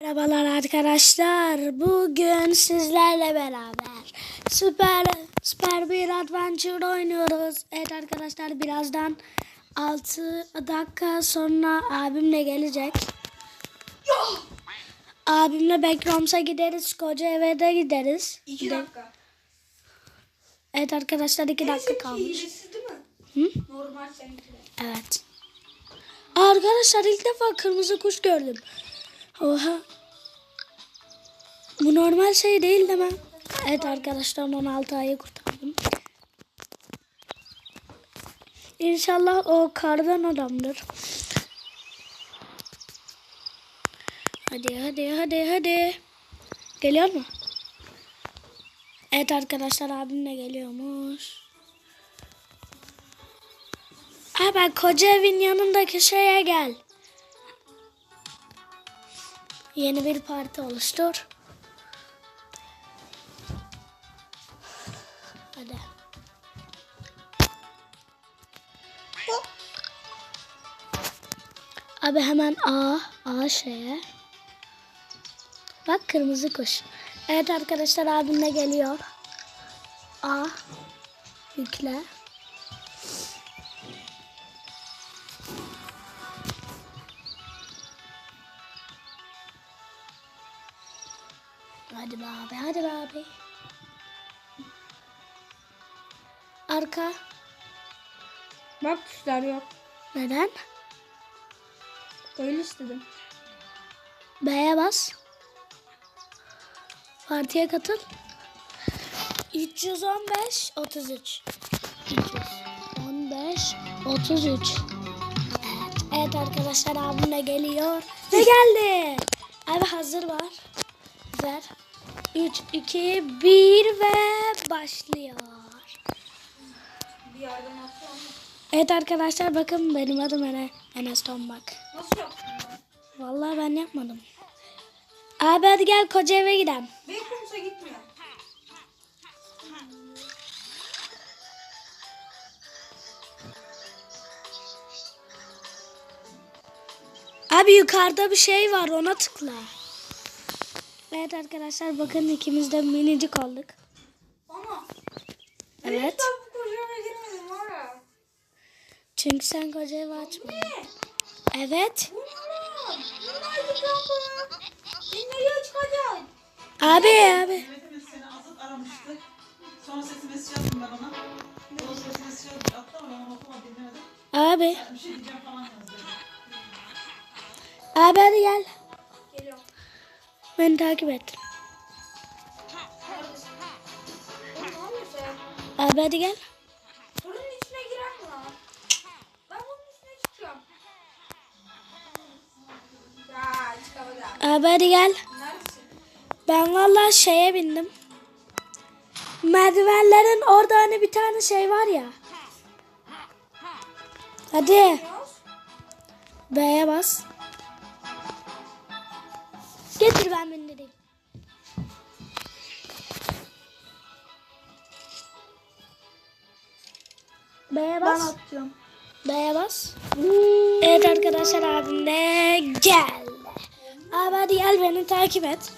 Merhabalar arkadaşlar. Bugün sizlerle beraber süper süper bir adventure oynuyoruz. Evet arkadaşlar birazdan 6 dakika sonra abimle gelecek. Abimle Backrooms gideriz. Koca eve de gideriz. 2 Gide- dakika. Evet arkadaşlar 2 dakika kalmış. değil mi? Hı? Normal seninkiler. Evet. Arkadaşlar ilk defa kırmızı kuş gördüm. Oha. Bu normal şey değil değil mi? Evet arkadaşlar 16 ayı kurtardım. İnşallah o kardan adamdır. Hadi hadi hadi hadi. Geliyor mu? Evet arkadaşlar abimle geliyormuş. Ha ben koca evin yanındaki şeye gel. Yeni bir parti oluştur. Hadi. Abi hemen A, A şeye. Bak kırmızı kuş. Evet arkadaşlar abimle geliyor. A. Yükle. Abi, hadi be abi. Arka. Bak kuşlar yok. Neden? Öyle istedim. B'ye bas. Partiye katıl. 315 33. 315 33. Evet, evet arkadaşlar abim de geliyor. Ve geldi. Abi hazır var. Ver. 3, 2, 1 ve başlıyor. Bir. Evet arkadaşlar bakın benim adım Ene, Enes Tombak. Nasıl yaptın? Vallahi ben yapmadım. Abi hadi gel koca eve gidelim. Backrooms'a gitmiyor. Abi yukarıda bir şey var ona tıkla. Evet arkadaşlar bakın ikimiz de minicik olduk. Ama. Evet. Ben hiç daha bu kocama girmedim var ya. Çünkü sen koca evi açmadın. Evet. Abi abi. Mehmet seni Azat aramıştı. Sonra sesi mesaj yazdım ben ona. O sesi mesaj yazdım. Attı ama ben onu okumadım dinlemedim. Abi. Bir şey diyeceğim falan yazdı. Abi hadi gel. Beni takip et. Abi hadi gel. Bunun içine girer mi lan? Ben bunun içine çıkacağım. Ya çıkamadım. Abi hadi gel. Neredesin? Ben vallahi şeye bindim. Merdivenlerin orada hani bir tane şey var ya. Hadi. B'ye bas. Getir ben bindireyim. B'ye Ben bas. atacağım. B'ye bas. Evet arkadaşlar abim de geldi. Abi hadi gel beni takip et.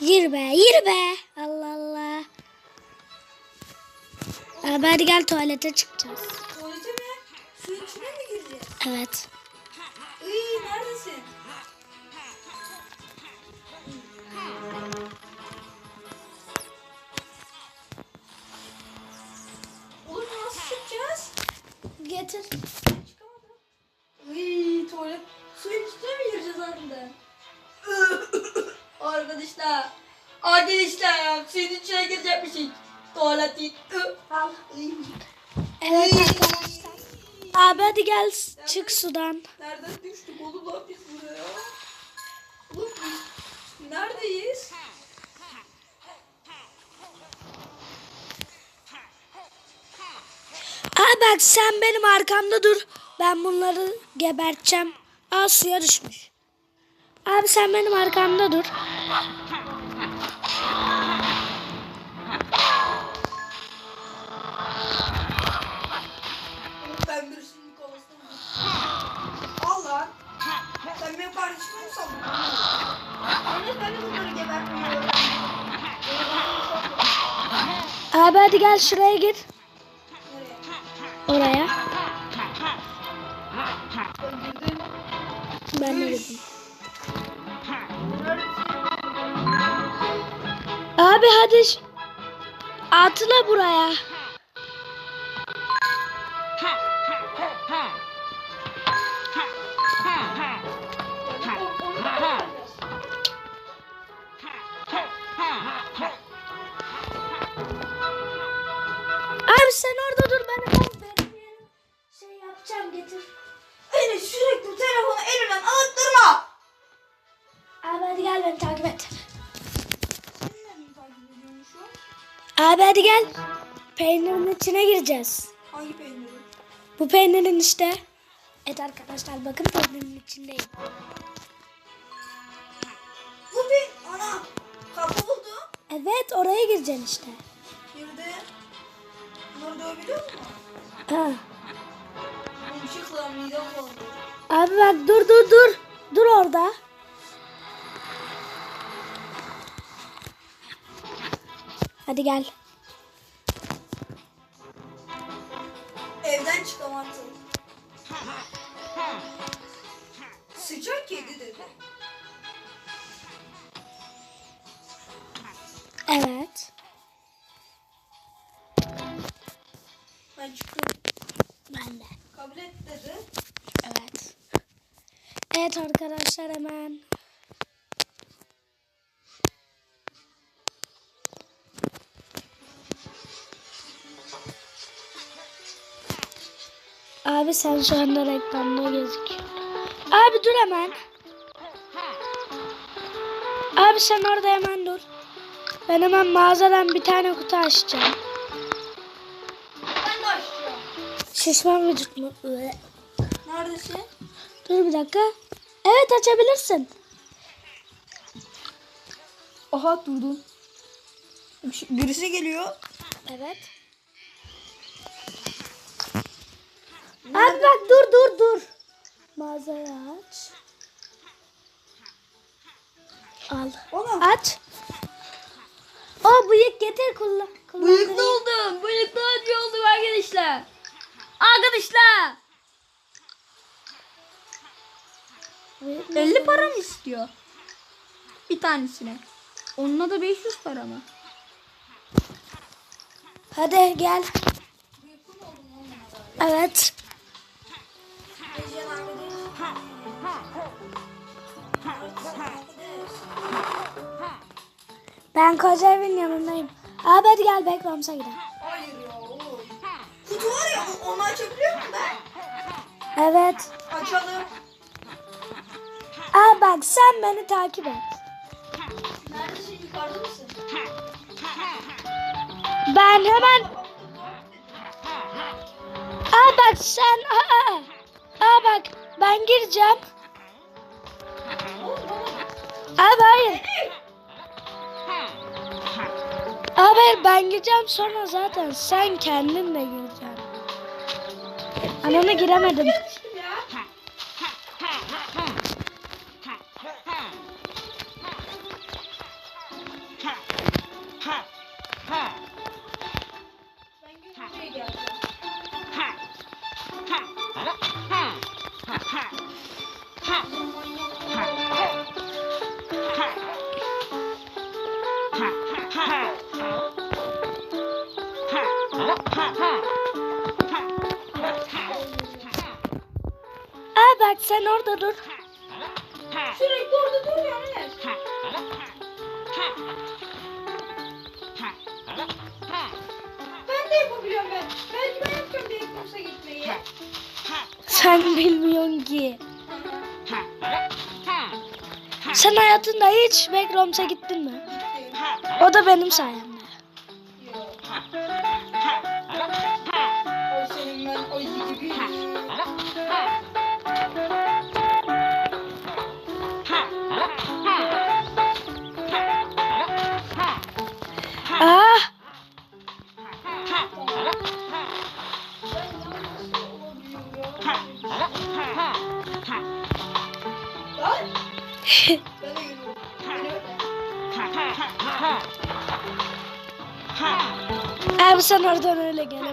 Gir be, gir be. Abi hadi gel tuvalete çıkacağız. Tuvalete mi? Suyun içine mi gireceğiz? Evet. Iy neredesin? Oğlum nasıl çıkacağız? Getir. Çıkamadım. Iy tuvalet. Suyun içine mi gireceğiz harbiden? Arkadaşlar. Arkadaşlar suyun içine girecekmişik. Tuvalet değil. Al. Iy. Evet arkadaşlar. Abi hadi gel çık sudan. Nereden düştük oğlum lan biz buraya? Oğlum biz neredeyiz? Abi bak sen benim arkamda dur. Ben bunları geberteceğim. Aa suya düşmüş. Abi sen benim arkamda dur. Abi hadi gel şuraya gir. Oraya. Ben de girdim. Abi hadi atla buraya. Ha ha ha ha. Sen orada dur ben hemen benim şey yapacağım getir. Beni sürekli telefonu elimden alıp durma. Abi hadi gel beni takip et. Abi hadi gel. Peynirin içine gireceğiz. Hangi peyniri? Bu peynirin işte. Evet arkadaşlar bakın peynirin içindeyim. Bu bir ana. Kapı buldu. Evet oraya gireceksin işte. Bunları dövebiliyor musun? Işıkla midem bulandı. Abi bak dur dur dur. Dur orada. Hadi gel. Evden çıkamadım. Sıcak yedi dedi. Ben çıkıyorum. Ben de. Kabul et dedi. Evet. Evet arkadaşlar hemen. Abi sen şu anda reklamda gözüküyor. Abi dur hemen. Abi sen orada hemen dur. Ben hemen mağazadan bir tane kutu açacağım. Şişman vücut mu? Neredesin? Dur bir dakika. Evet açabilirsin. Aha durdum. Birisi geliyor. Evet. Abi bak dur dur dur. Mağazayı aç. Al. Oğlum. Aç. O bıyık getir kullan. Bıyıklı oldum. Bıyıklı acı oldum arkadaşlar. Arkadaşlar. 50 para mı istiyor? Bir tanesine. Onunla da 500 para mı? Hadi gel. Evet. Ben koca evin yanındayım. Abi hadi gel Backrooms'a gidelim. Kutu var ya onu açabiliyor muyum ben? Evet. Açalım. Aa bak sen beni takip et. Neredesin yukarıda mısın? Ben hemen... Aa bak sen... Aa, aa bak ben gireceğim. Abi hayır. Abi hayır ben gireceğim sonra zaten sen kendin de gireceksin. Ananı giremedim. Sen orada dur. Sürekli orada duruyor ne? Ben de yapabiliyorum ben. Belki ben yapacağım diye kursa gitmeyi. Sen bilmiyorsun ki. Sen hayatında hiç Backrooms'a gittin mi? O da benim sayemde. Abi sen oradan öyle gelemezsin.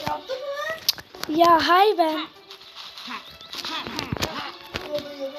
Yaptın mı? Ya hay ben. Oldu, oldu.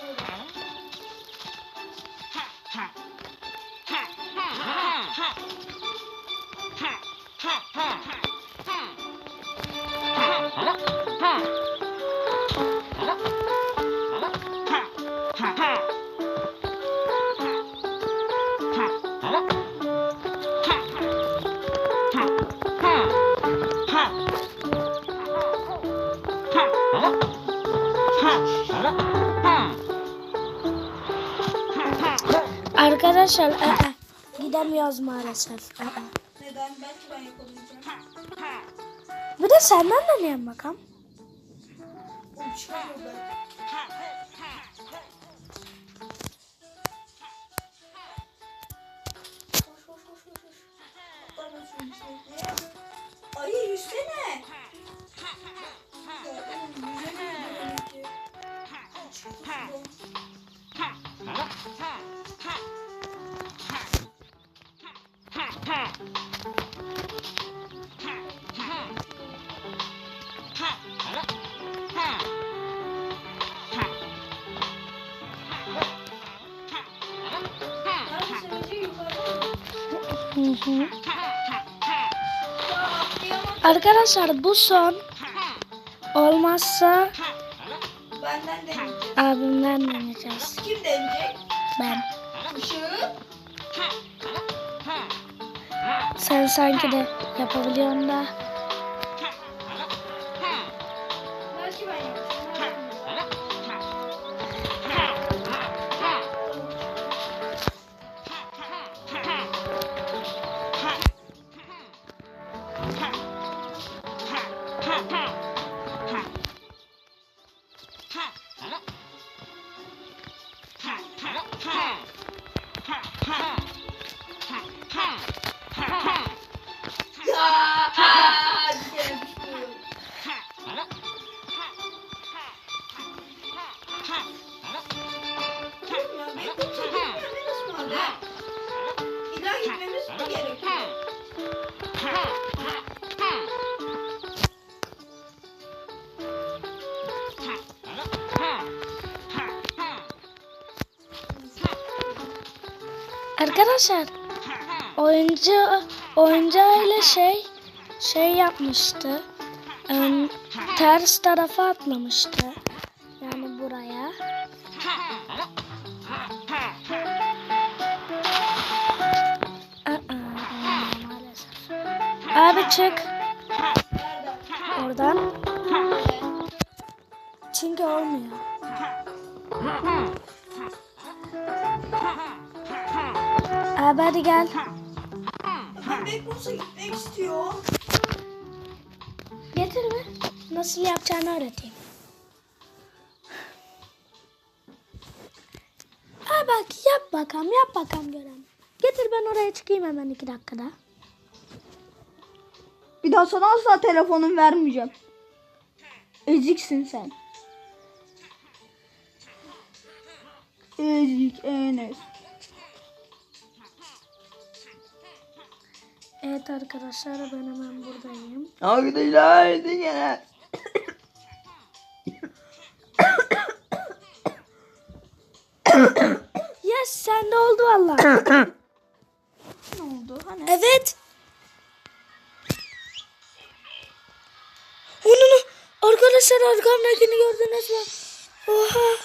Arkadaşlar aa, gidemiyoruz maalesef. Aa. Neden? Belki ben yapabileceğim. Bir de senden deneyelim bakalım. Ya? Ay yüzsene. Arkadaşlar bu son olmazsa Benden deneyeceğim. abimden deneyeceğiz. Kim deneyecek? Ben. Işığı. Sen sanki de yapabiliyorsun da. İlla gitmemiz mi gerekiyor? Arkadaşlar oyuncu oyuncu ile şey şey yapmıştı. Em, ters tarafa atlamıştı. Çık oradan. Çünkü olmuyor. Abi hadi gel. Ben Backrooms'a gitmek istiyorum. Getir mi? Nasıl yapacağını öğreteyim. Ha bak yap bakalım yap bakalım görelim. Getir ben oraya çıkayım hemen iki dakikada. Bir daha sana asla telefonum vermeyeceğim. Eziksin sen. Ezik Enes. Evet arkadaşlar ben hemen buradayım. Arkadaşlar ezik Enes. Yes sende oldu valla. Ne oldu? Hani? evet. Arkadaşlar arkamdakini gördünüz mü? Oha.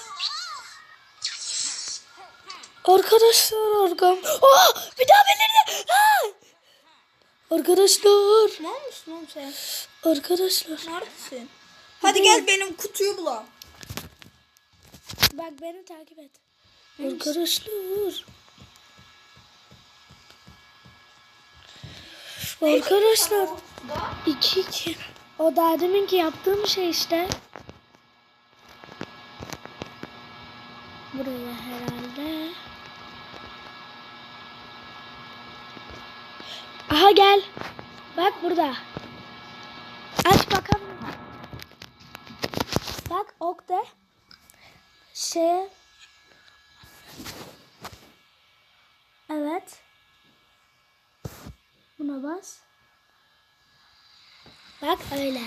Arkadaşlar arkam. Oha bir daha belirdi. Ha! Arkadaşlar. Ne olmuşsun oğlum sen? Arkadaşlar. Neredesin? Hadi gel benim kutuyu bulalım. Bak beni takip et. Arkadaşlar. Arkadaşlar. iki iki. O daha deminki yaptığım şey işte. Buraya herhalde. Aha gel. Bak burada. Aç bakalım. Bak ok de. Şey. Evet. Buna bas. Bak öyle.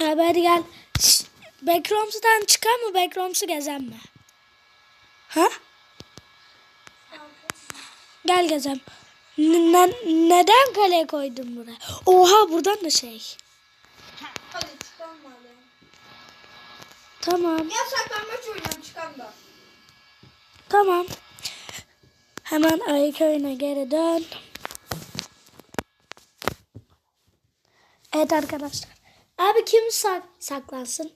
Abi hadi gel. Şş, Backrooms'tan çıkar mı? Backrooms'u gezen mi? Ha? Gel gezem. Ne- neden kale koydun buraya? Oha buradan da şey. Hadi çıkalım hadi. Tamam. Ya saklanmaç oynayalım çıkalım da. Tamam. Hemen ayı köyüne geri dön. Evet arkadaşlar. Abi kim sak saklansın?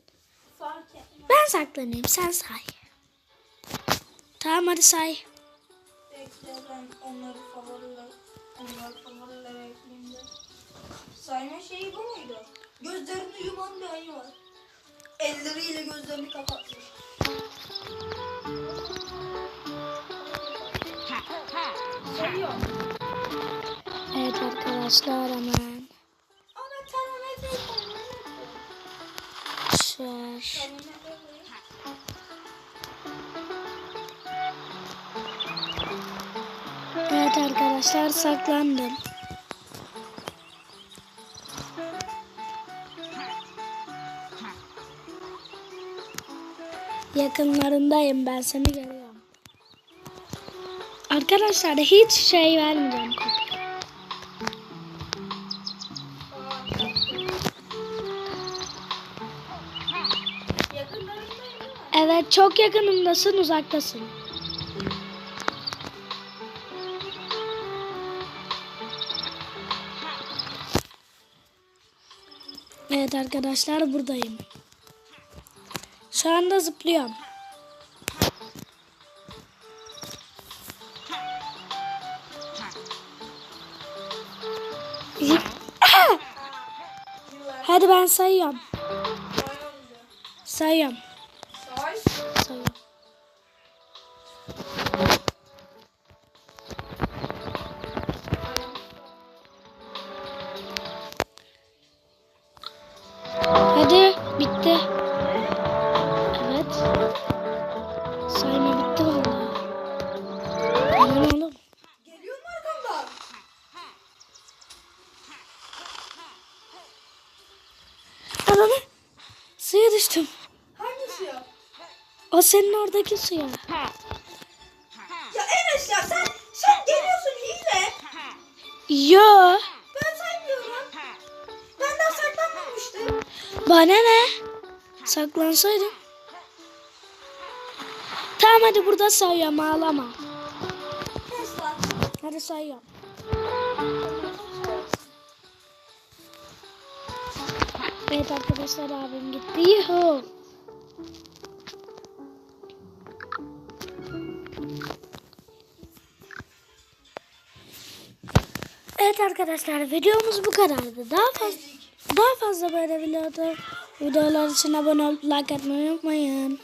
Ben saklanayım. Sen say. Tamam hadi say. Bekle ben onları favoriler, onları favorilere ekleyeyim de. Sayma şeyi bu muydu? Gözlerini yuman bir ayı var. Elleriyle gözlerini kapatmış. Evet arkadaşlar. Ama Koyayım. Evet arkadaşlar saklandım. Yakınlarındayım ben seni görüyorum. Arkadaşlar hiç şey vermeyeceğim kopya. Evet çok yakınımdasın uzaktasın. Evet arkadaşlar buradayım. Şu anda zıplıyorum. Hadi ben sayıyorum. Sayıyorum. Bitti. Evet. Sayma bitti vallahi. Aman oğlum. Geliyor mu arkamdan? Ananı. Suya düştüm. Hangisi ya? O senin oradaki suya. Ya Enes ya sen sen geliyorsun hile. Yo. Bana ne? Saklansaydım. Tamam hadi burada sayıyorum ağlama. Hadi sayıyorum. Evet arkadaşlar abim gitti. Yuhu. Evet arkadaşlar videomuz bu kadardı. Daha fazla daha fazla böyle videoda videolar için abone olup like atmayı unutmayın.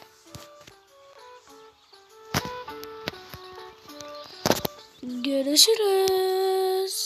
Görüşürüz.